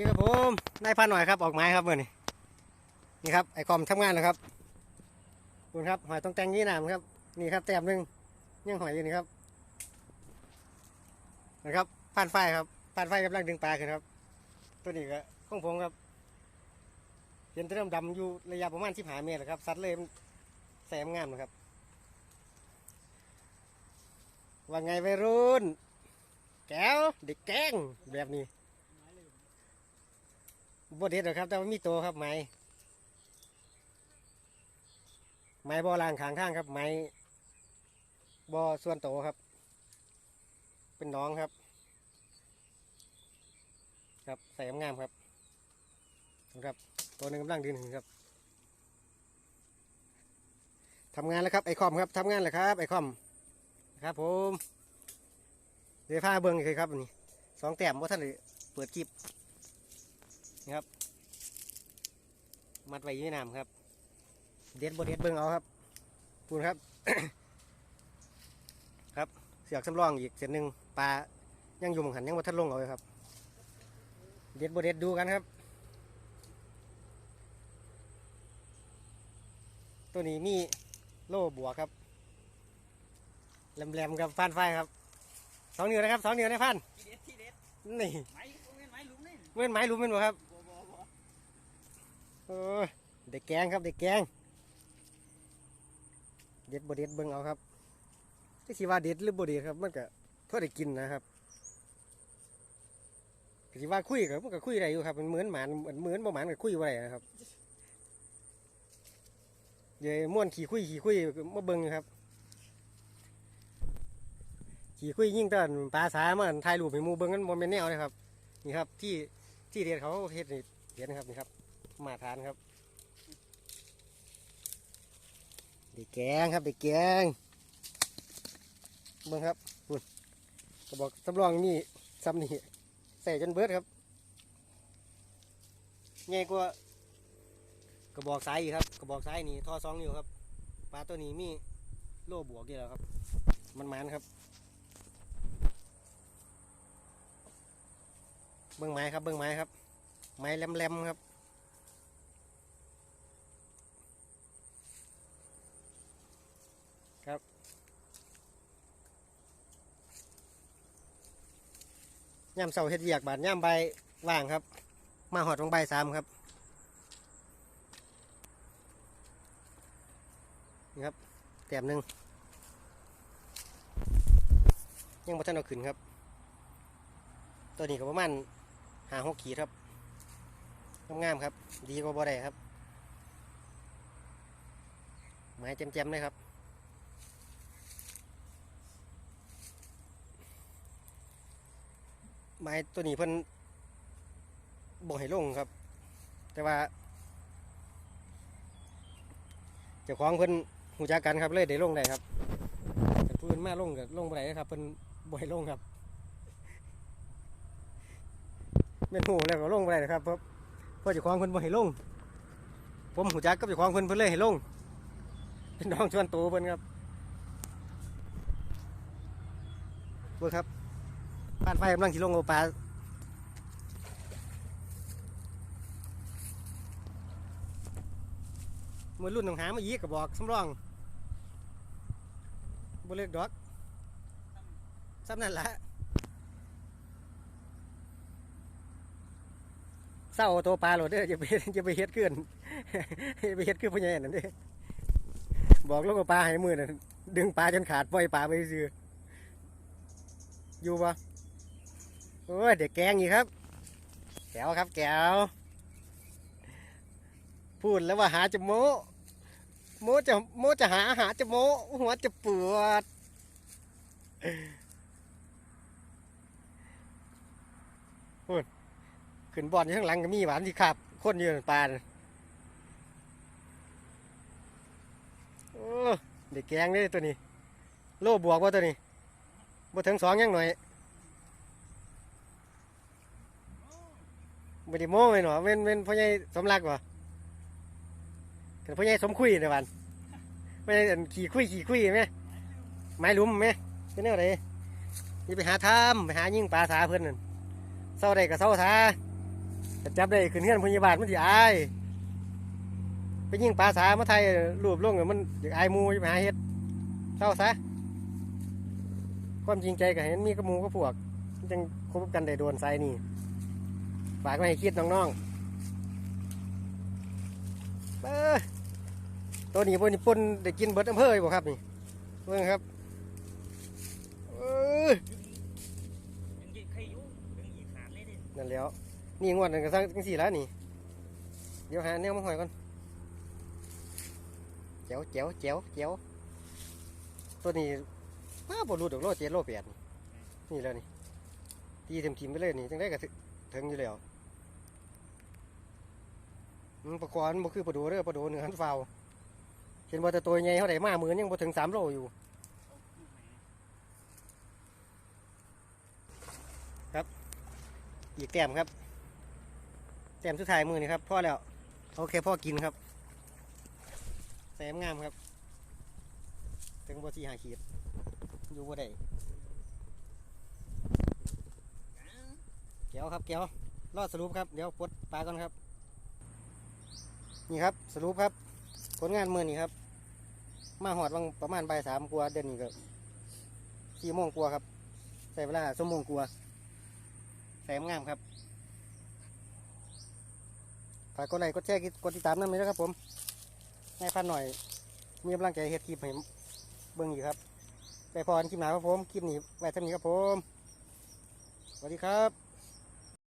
ดีครับผมนายพันหน่อยครับออกไม้ครับเมื่อนี้นี่ครับไอคอมทำงานแล้วครับคุณครับหอยต้องแต่งยี่น้ำครับ นี่ครับแต้มหนึ่งยังหอยอยู่นี่ครับนะครับพันไฟครับพันไฟกำลังดึงปลาขึ้นครับ ตัวนี้ก็ของผมครับเห็นแตัวดำๆอยู่ระยะประมาณที่หาเมตรครับซัดเลยแสมงามนะครับว่าไงวัยรุ่น แก้วเด็กแก้งแบบนี้ บดเด็ดหรอกครับ แต่ว่ามีโตวครับไม้ไม้บอลางขางข้างครับ ไม้บอส่วนโตครับ เป็นน้องครับ ครับใส่งามๆครับครับ ตัวหนึ่งกำลังดินครับทำงานแล้วครับไอคอมครับทำงานแล้วครับไอคอมครับผมเดี๋ยวพาเบิ้งเลยครับนนี้สองแต้มว่าท่านเปิดคลิป ครับ มัดไว้อยี่ในน้ำครับ เด็ดบดเด็ดเบิ้งเอาครับปูนครับ ครับเสือกสำรองอีกเส้นหนึ่งปลายังอยู่หมองหันยังว่าท่านลงเอาเลยครับ เด็ดบดเด็ดดูกันครับ ตัวนี้มีโล่บัวกครับแหลมๆกับฟันไฟครับสองนิ้วนะครับสองนิ้วนะพันทีเด็ดทีเด็ดนี่ไม้โรงเรียนไม้ลุงนี่เมื่อนไม้รู้เมื่อนบ่ครับบ่บ่บ่โอ้ย เด็กแกงครับเด็กแกง เด็ดบ่เด็ดเบิ่งเอาครับที่สิว่าเด็ดหรือบ่เด็ดครับมันก็พอได้กินนะครับก็สิว่าคุยกับมันก็คุยอะได้อยู่ครับมันเหมือนหมานเหมือนเหมือนบ่หมานก็คุยบ่ได้นะครับเดี๋ยวม่วนขี่คุยขี่คุยมาเบิ่งครับ ขี่คุยยิ่งตอนปลาสามันถ่ายรูปให้หมูเบิ่งกันบ่แม่นแนวนะครับนี่ครับที่ที่เด็ดเขาเฮ็ดนี่เห็นนะครับนี่ครับ มาทานครับเด็กแกงครับเด็กแกงเบิ่งครับคุณกระบอกสำรองนี่ซ้ำนี่ใส่จนเบิดครับใหญ่กว่ากระบอกซ้ายอีกครับ กระบอกซ้ายนี่ท่อสองนิ้วครับปลาตัวนี้มีโล่บวกเดียวครับ มันมันครับ เบื้องไม้ครับเบื้องไม้ครับ ไม้แหลมๆครับ ย่ำเสาเฮ็ดเวียกบาดย่ำใบว่างครับ มาหอดตรงใบสามครับนี่ครับแต้มหนึ่งยังบ่ทันเอาขึ้นครับ ตัวนี้ก็ประมาณหาหกขีดครับงามๆครับ ดีกว่าบ่ได้ครับไม้เจ็มๆเลยครับ ไม้ตัวนี้เพิ่นบ่ให้ลงครับ แต่ว่าเจ้าของเพิ่นหูจักกันครับเลยได้ลงได้ครับแต่ผู้อื่นมาลงก็ลงบ่ได้ครับเพิ่นบ่ให้ลงครับเมนหูแล้วก็ลงไปเลยนะครับเพราะเพราะเจ้าของเพิ่นบ่ให้ลง ผมหูจักกับเจ้าของเพิ่นเพิ่นเลยให้ลง เป็นน้องชวนโตเพิ่นครับเบิ่งครับ บ้านไฟกำลังสิลงเอปลามือรุ่นต้องหามายีกกระบอกสำรองบ่เล็กดอกซ้ำนั่นละเศร้าตัวปลาโหลดเด้อจะไปจะไปเฮ็ดขึ้นไปเฮ็ดขึ้นพ่อใหญ่นั่นเด้บอกลูกปลาให้มือน่ะดึงปลาจนขาดปล่อยปลาไปซื้ออยู่ปะ โอ้ยเด็กแกงอีกครับ แก้วครับแก้ว พูดแล้วว่าหาจะโมโมจะโมจะหาหาจะโมหัวจะปวดขึ้นบอลอยู่ข้างหลังก็มีหวานที่ขับคนอยู่ในปานโอ้เด็กแกงเลยตัวนี้ โลบวกว่าตัวนี้บ่ถึงสองยังหน่อย ไม่ได้โม้ไปหนอเว้นเว้นพ่อใหญ่สมรักวะแต่พ่อใหญ่สมคุยในวันพ่อใหญ่อันขี่คุยขี่คุยไหมไม้ลุมไหมเป็นแนวไหนนี่ไปหาทำไปหายิ่งปลาสาเพื่อนนั่นเศร้าได้กับเศร้าสาถ้าจับได้ขึ้นเฮือนพยาบาลมันสิอายไปยิ่งปลาสามาไทยรูปลงเนี่ยมันอยากอายมูจะไปหาเฮ็ดเศร้าซะความจริงใจก็เห็นมีกระมูกระพวก จังคบกันได้โดนไซนี่ ฝากไว้ให้คิดน้องๆเอ้อตัวนี้พวกนี้ปนได้กินเบิดอำเภออยู่บ่ครับนี่เบิ่งครับเอ้ยยังยิงใครอยู่ยังยิงขาดเลยดินั่นแหล้ว นี่งวดนึงก็สั่งจังสี่แล้วนี่ เดี๋ยวหาแนวมาหอยก่อนแจ๋วแจ๋วแจ๋วแจ๋วตัวนี้ป้าบรูดอกโลเจ็ดโลแปดนี่นี่แล้วนี่ ตีเต็มทีมไปเลยนี่จังได้ก็ถึถึงอยู่แล้วอืม ประกอบมันบ่คือประดูเด้อประดูเนื้อหันฟาวเห็นว่าแต่ตัวใหญ่เท่าไหร่มามือยังบ่ถึงสามโลอยู่ ครับ อีกแต้มครับ แต้มสุดท้ายมือนี่ครับพ่อแล้ว โอเคพ่อกินครับแสมงามครับ ถึงบ่สี่หาขีด อยู่บ่ได้เกียวครับเกียวรอดสรุปครับ เดี๋ยวปลดปลาก่อนครับ นี่ครับสรุปครับ ผลงานมือนี่ครับ มาหอดวังประมาณบ่ายสามกัว่าเดือนนี้ก็สี่โมงกัวครับ ใส่เวลาชั่วโมงกัว่าแสมงามครับฝากกดไลค์กดแชร์กดติดตามนั่นเลยนะครับผมให้พันหน่อย มีกำลังใจเฮ็ดคลิปให้เบิ่งอยู่ครับไปพอนคลิปหนาครับผม คลิปนี้ไว้เท่านี้ครับผม สวัสดีครับ